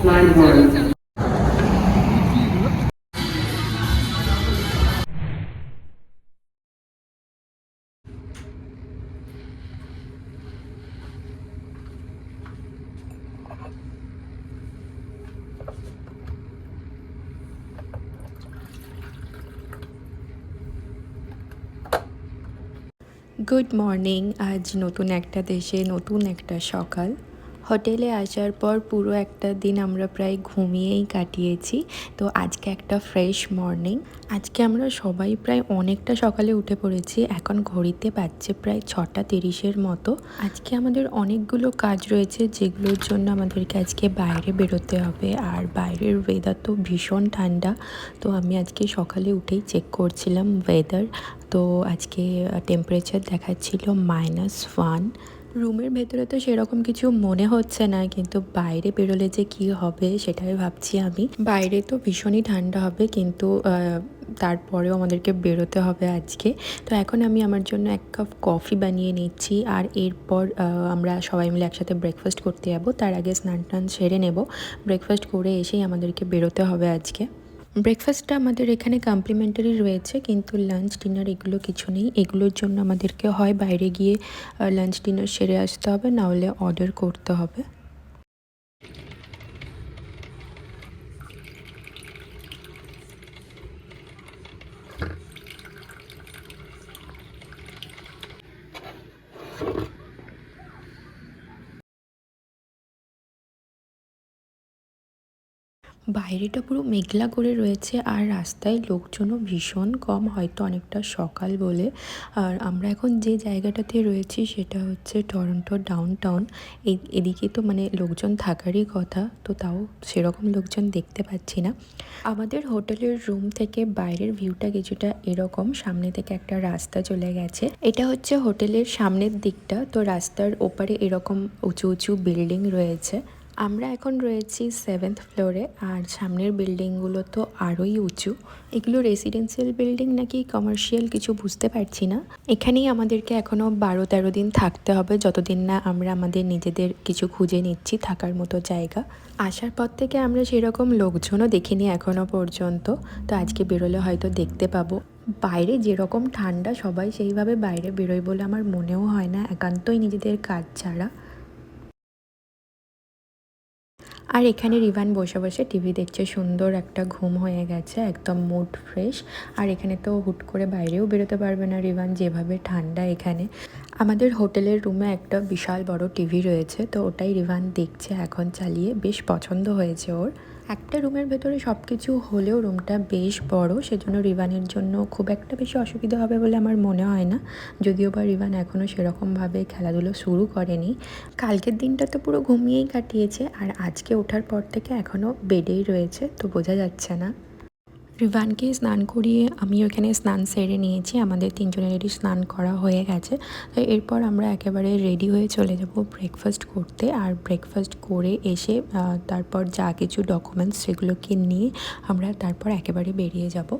Line 1. Good morning আজ নতুন একটা দেশে নতুন একটা সকাল হোটেলে আসার পর পুরো একটা দিন আমরা প্রায় ঘুমিয়েই কাটিয়েছি। তো আজকে একটা ফ্রেশ মর্নিং আজকে আমরা সবাই প্রায় অনেকটা সকালে উঠে পড়েছি। এখন ঘড়িতে বাজছে প্রায় ছটা তিরিশের মতো। আজকে আমাদের অনেকগুলো কাজ রয়েছে যেগুলোর জন্য আমাদেরকে আজকে বাইরে বেরোতে হবে। আর বাইরের ওয়েদার তো ভীষণ ঠান্ডা। তো আমি আজকে সকালে উঠেই চেক করছিলাম ওয়েদার তো আজকে টেম্পারেচার দেখাচ্ছিল মাইনাস ওয়ান রুমের ভেতরে তো সেরকম কিছু মনে হচ্ছে না, কিন্তু বাইরে বেরোলে যে কি হবে সেটাই ভাবছি আমি। বাইরে তো ভীষণই ঠান্ডা হবে, কিন্তু তারপরেও আমাদেরকে বেরোতে হবে আজকে। তো এখন আমি আমার জন্য এক কাপ কফি বানিয়ে নিচ্ছি, আর এরপর আমরা সবাই মিলে একসাথে ব্রেকফাস্ট করতে যাব। তার আগে স্নান টান সেরে নেব। ব্রেকফাস্ট করে এসেই আমাদেরকে বেরোতে হবে আজকে। ব্রেকফাস্টটা আমাদের এখানে কমপ্লিমেন্টারি রয়েছে, কিন্তু লাঞ্চ ডিনার এগুলো কিছু নেই। এগুলোর জন্য আমাদেরকে হয় বাইরে গিয়ে লাঞ্চ ডিনার সেরে আসতে হবে না হলে অর্ডার করতে হবে। বাইরেটা পুরো মেঘলা করে রয়েছে আর রাস্তায় লোকজনও ভীষণ কম, হয়তো অনেকটা সকাল বলে। আর আমরা এখন যে জায়গাটাতে রয়েছি সেটা হচ্ছে টরন্টো ডাউন টাউন এদিকে তো মানে লোকজন থাকারই কথা, তো তাও সেরকম লোকজন দেখতে পাচ্ছি না। আমাদের হোটেলের রুম থেকে বাইরের ভিউটা কিছুটা এরকম, সামনে থেকে একটা রাস্তা চলে গেছে। এটা হচ্ছে হোটেলের সামনের দিকটা, তো রাস্তার ওপারে এরকম উঁচু উঁচু বিল্ডিং রয়েছে। আমরা এখন রয়েছি সেভেন্থ ফ্লোরে আর সামনের বিল্ডিংগুলো তো আরোই উঁচু। এগুলো রেসিডেন্সিয়াল বিল্ডিং নাকি কমার্শিয়াল কিছু বুঝতে পারছি না। এখানেই আমাদেরকে এখনও বারো তেরো দিন থাকতে হবে, যতদিন না আমরা আমাদের নিজেদের কিছু খুঁজে নিচ্ছি থাকার মতো জায়গা। আসার পর থেকে আমরা সেরকম লোকজনও দেখিনি এখনও পর্যন্ত, তো আজকে বেরোলে হয়তো দেখতে পাবো। বাইরে যেরকম ঠান্ডা, সবাই সেইভাবে বাইরে বেরোয় বলে আমার মনেও হয় না, একান্তই নিজেদের কাজ ছাড়া। আর এখানে রিভান বসে বসে টিভি দেখছে, সুন্দর একটা ঘুম হয়ে গেছে, একদম মুড ফ্রেশ আর এখানে তো হুট করে বাইরেও বেরোতে পারবে না রিভান, যেভাবে ঠান্ডা এখানে। আমাদের হোটেলের রুমে একটা বিশাল বড় টিভি রয়েছে, তো ওটাই রিভান দেখছে এখন চালিয়ে, বেশ পছন্দ হয়েছে ওর। একটা রুমের ভেতরে সব কিছু হলেও রুমটা বেশ বড়, সেজন্য রিভানের জন্য খুব একটা বেশি অসুবিধা হবে বলে আমার মনে হয় না। যদিও বা রিভান এখনও সেরকমভাবে খেলাধুলো শুরু করেনি। কালকের দিনটা তো পুরো ঘুমিয়েই কাটিয়েছে, আর আজকে ওঠার পর থেকে এখনও বেডেই রয়েছে, তো বোঝা যাচ্ছে না। রিভানকে স্নান করিয়ে আমি ওখানে স্নান সেরে নিয়েছি। আমাদের তিনজনেরই স্নান করা হয়ে গেছে। তো এরপর আমরা একেবারে রেডি হয়ে চলে যাব ব্রেকফাস্ট করতে। আর ব্রেকফাস্ট করে এসে তারপর যা কিছু ডকুমেন্টস সেগুলোকে নিয়ে আমরা তারপর একেবারে বেরিয়ে যাব।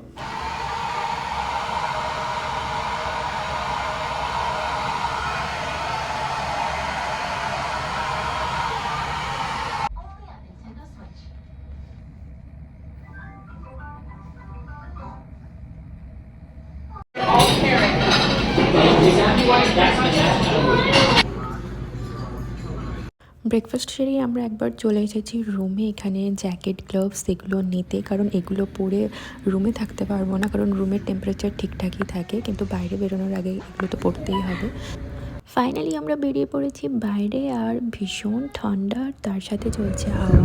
ব্রেকফাস্ট সেরেই আমরা একবার চলে এসেছি রুমে। এখানে জ্যাকেট গ্লাভস এগুলো নিতে, কারণ এগুলো পরে রুমে থাকতে পারব না, কারণ রুমের টেম্পারেচার ঠিকঠাকই থাকে, কিন্তু বাইরে বেরোনোর আগে এগুলো তো পড়তেই হবে। ফাইনালি আমরা বেরিয়ে পড়েছি বাইরে, আর ভীষণ ঠান্ডা তার সাথে চলছে হাওয়া।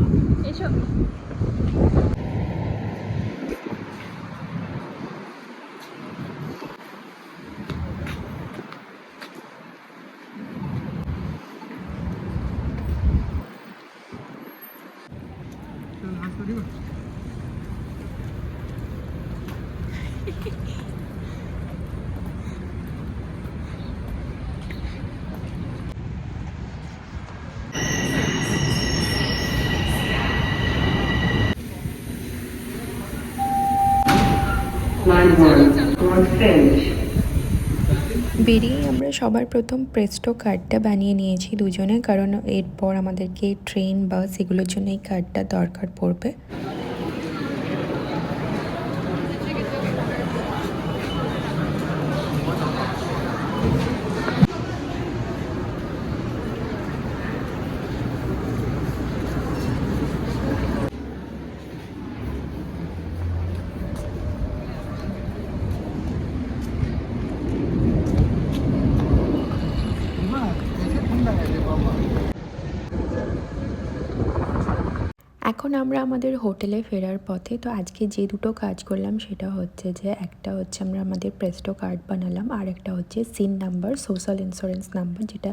বেরিয়ে আমরা সবার প্রথম প্রেস্টো কার্ডটা বানিয়ে নিয়েছি দুজনে, কারণ এরপর আমাদেরকে ট্রেন বাস এগুলোর জন্য এই কার্ডটা দরকার পড়বে। এখন আমরা আমাদের হোটেলে ফেরার পথে, তো আজকে যে দুটো কাজ করলাম সেটা হচ্ছে যে, একটা হচ্ছে আমরা আমাদের প্রেস্টো কার্ড বানালাম, আর একটা হচ্ছে SIN number social insurance number যেটা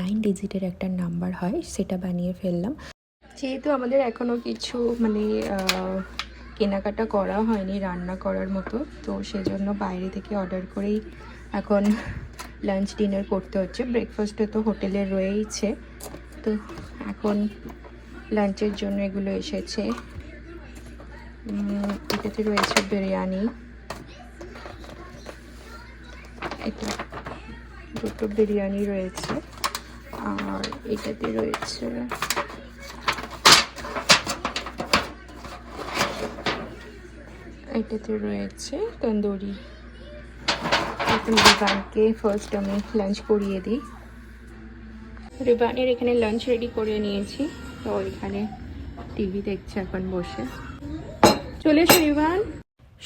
নাইন ডিজিটের একটা নাম্বার হয়, সেটা বানিয়ে ফেললাম। যেহেতু আমাদের এখনও কিছু মানে কেনাকাটা করা হয়নি, রান্না করার মতো, তো সেজন্য বাইরে থেকে অর্ডার করেই এখন লাঞ্চ ডিনার করতে হচ্ছে। ব্রেকফাস্টে তো হোটেলে রয়েইছে, তো এখন লাঞ্চের জন্য এগুলো এসেছে। এটাতে রয়েছে বিরিয়ানি। এটা দুটো বিরিয়ানি রয়েছে। আর এটাতে রয়েছে এটাতে রয়েছে তন্দুরি। রিবানকে ফার্স্ট আমি লাঞ্চ করিয়ে দিই। রিবানের এখানে লাঞ্চ রেডি করে নিয়েছি। তো এখানে টিভি দেখছে এখন বসে। চলে এসো রিবান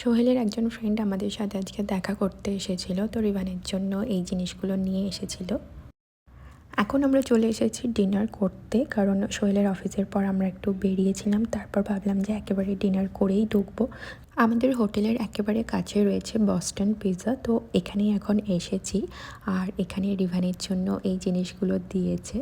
সোহেলের একজন ফ্রেন্ড আমাদের সাথে আজকে দেখা করতে এসেছিল, তো রিভানের জন্য এই জিনিসগুলো নিয়ে এসেছিল। এখন আমরা চলে এসেছি ডিনার করতে, কারণ সোহেলের অফিসের পর আমরা একটু বেরিয়েছিলাম, তারপর ভাবলাম যে একেবারে ডিনার করেই ঢুকবো। আমাদের হোটেলের একেবারে কাছে রয়েছে বস্টন পিৎজা তো এখানেই এখন এসেছি, আর এখানে রিভানের জন্য এই জিনিসগুলো দিয়েছে।